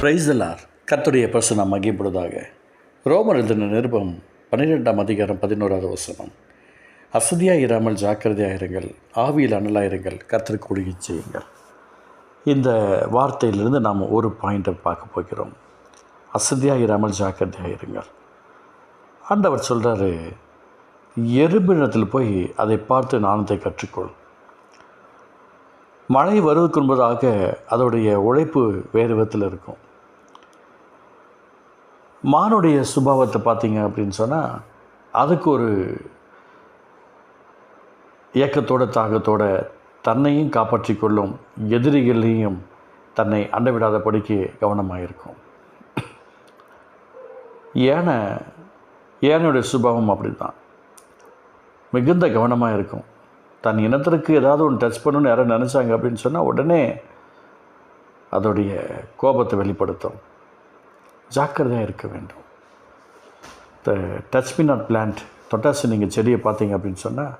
Praise the Lord கர்த்தருடைய பிரசனம் மகிப்படுவதாக ரோமர் எழுதின நிருபம் பன்னிரெண்டாம் அதிகாரம் பதினோராவது வசனம். அசதியாக இராமல் ஜாக்கிரதையாக இருங்கள். ஆவியில் அனலாயிருங்கள் கத்திற்கு செய்யுங்கள். இந்த வார்த்தையிலிருந்து நாம் ஒரு பாயிண்ட்டை பார்க்க போகிறோம். அசதியாக இராமல் ஜாக்கிரதையாக இருங்கள். ஆண்டவர் சொல்கிறாரு எறும்பினத்தில் போய் அதை பார்த்து நாணத்தை கற்றுக்கொள். மழை வருவதற்கு முன்பதாக அதோடைய உழைப்பு வேறு விதத்தில் இருக்கும். மானுடைய சுபாவத்தை பார்த்தீங்க அப்படின்னு சொன்னால் அதுக்கு ஒரு இயக்கத்தோட தாகத்தோட தன்னையும் காப்பாற்றி கொள்ளும் எதிரிகளையும் தன்னை அண்டவிடாதபடிக்கு கவனமாக இருக்கும் ஏனை ஏனையுடைய சுபாவம் அப்படி தான் மிகுந்த கவனமாக இருக்கும் தன் இனத்திற்கு ஏதாவது ஒன்று டச் பண்ணணும்னு யாரும் நினச்சாங்க அப்படின்னு சொன்னால் உடனே அதோடைய கோபத்தை வெளிப்படுத்தும். ஜாக்கிரதையாக இருக்க வேண்டும். The touch me not plant தொட்டாசி நீங்கள் செடியை பார்த்தீங்க அப்படின்னு சொன்னால்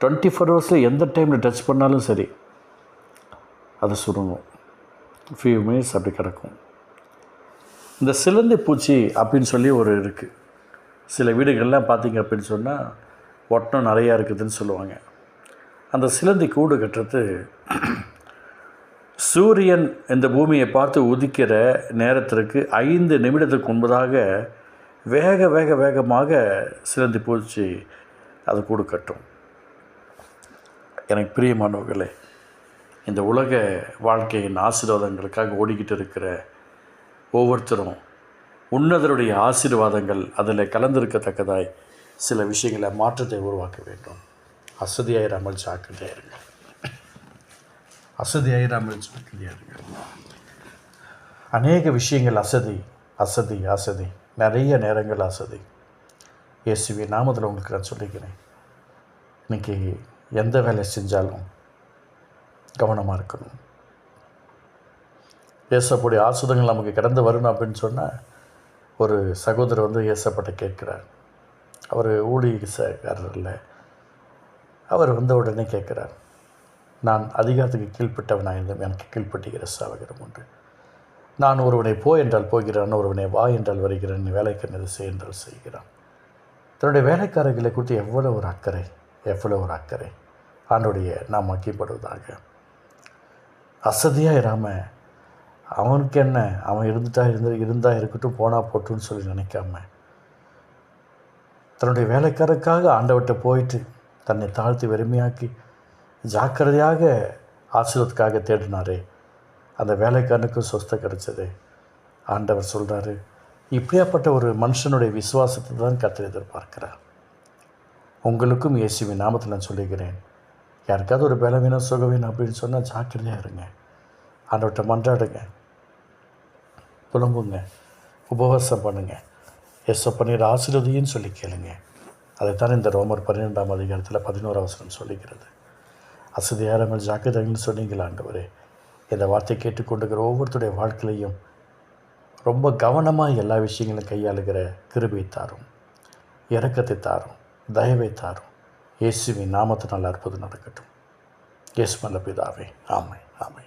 டுவெண்ட்டி ஃபோர் ஹவர்ஸில் எந்த டைமில் டச் பண்ணாலும் சரி அதை சுருங்கும். ஃபியூ மினிட்ஸ் அப்படி கிடக்கும். இந்த சிலந்தி பூச்சி அப்படின்னு சொல்லி ஒரு இருக்குது சில வீடுகள்லாம் பார்த்தீங்க அப்படின்னு சொன்னால் ஒட்டம் நிறையா இருக்குதுன்னு சொல்லுவாங்க. அந்த சிலந்தி கூடு கட்டுறது சூரியன் இந்த பூமியை பார்த்து உதிக்கிற நேரத்திற்கு ஐந்து நிமிடத்துக்கு முன்பதாக வேக வேக வேகமாக சிறந்து பூச்சி அது கொடுக்கட்டும் எனக்கு பிரியமானவர்களே இந்த உலக வாழ்க்கையின் ஆசீர்வாதங்களுக்காக ஓடிக்கிட்டு இருக்கிற ஒவ்வொருத்தரும் உன்னதருடைய ஆசீர்வாதங்கள் அதில் கலந்திருக்கத்தக்கதாய் சில விஷயங்களை மாற்றத்தை உருவாக்க வேண்டும். அசதியாயிராமல் ஜாக்கிரதையாக இருங்கள் அசதியாயிராமல் ஜாக்கிரதையாக இருங்க அநேக விஷயங்கள் அசதி அசதி அசதி. நிறைய நேரங்கள் அசதி. இயேசுவி நாமத்தில் உங்களுக்கு நான் சொல்லிக்கிறேன். இன்றைக்கி எந்த வேலை செஞ்சாலும் கவனமாக இருக்கணும். ஏசப்படைய ஆசுதங்கள் நமக்கு கடந்து வரணும் அப்படின்னு சொன்னால் ஒரு சகோதரர் வந்து ஏசப்பட்ட கேட்குறார். அவர் ஊழியக்காரர் இல்லை. அவர் வந்த உடனே கேட்குறார். நான் அதிகாரத்துக்கு கீழ்ப்பட்டவனாக இருந்தும் எனக்கு கீழ்ப்பட்டுகிற சாவகரம் உண்டு. நான் ஒருவனை போ என்றால் போகிறான் ஒருவனை வா என்றால் வருகிறேன் வேலைக்கு இது செய் என்றால் செய்கிறான். தன்னுடைய வேலைக்காரர்களை குறித்து எவ்வளோ ஒரு அக்கறை எவ்வளோ ஒரு அக்கறை. ஆண்டுடைய நாம் மக்கிப்படுவதாக அசதியாக இராமல் அவனுக்கு என்ன? அவன் இருந்துட்டா இருந்து இருந்தால் இருக்கட்டும் போனால் போட்டுன்னு சொல்லி நினைக்காம. தன்னுடைய வேலைக்காரருக்காக ஆண்டவர்கிட்ட போயிட்டு தன்னை தாழ்த்தி வெறுமையாக்கி ஜாக்கிரதையாக ஆசிரியத்துக்காக தேடினாரே. அந்த வேலைக்காரனுக்கும் சொஸ்த கிடச்சது. ஆண்டவர் சொல்கிறாரு இப்படியாப்பட்ட ஒரு மனுஷனுடைய விசுவாசத்தை தான் கத்தர் எதிர்பார்க்கிறார். உங்களுக்கும் இயேசுவின் நாமத்தில் நான் சொல்லிக்கிறேன் யாருக்காவது ஒரு பலவீனம் சுகவீனம் அப்படின்னு சொன்னால் ஜாக்கிரதையாக இருங்க. ஆண்டவர்கிட்ட மன்றாடுங்க. புலம்புங்க. உபவாசம் பண்ணுங்கள் எஸ்ஸோ பண்ணிடுற ஆசீர்வதின்னு சொல்லி கேளுங்க. அதைத்தான் இந்த ரோமர் பன்னிரெண்டாம் அதிகாரத்தில் பதினோரு அவசரம் சொல்லிக்கிறது அசதியாரங்கள் ஜாக்கிரதைன்னு சொன்னீங்களா ஆண்டவரே? இந்த வார்த்தை கேட்டுக்கொண்டுக்கிற ஒவ்வொருத்தருடைய வாழ்க்கையிலையும் ரொம்ப கவனமாக எல்லா விஷயங்களும் கையாளுகிற கிருபை தாரும் இறக்கத்தை தாரும் தயவை தாரும். இயேசுவின் நாமத்தினால் அற்புதம் நடக்கட்டும். இயேசு மல்ல பிதாவே. ஆமை ஆமை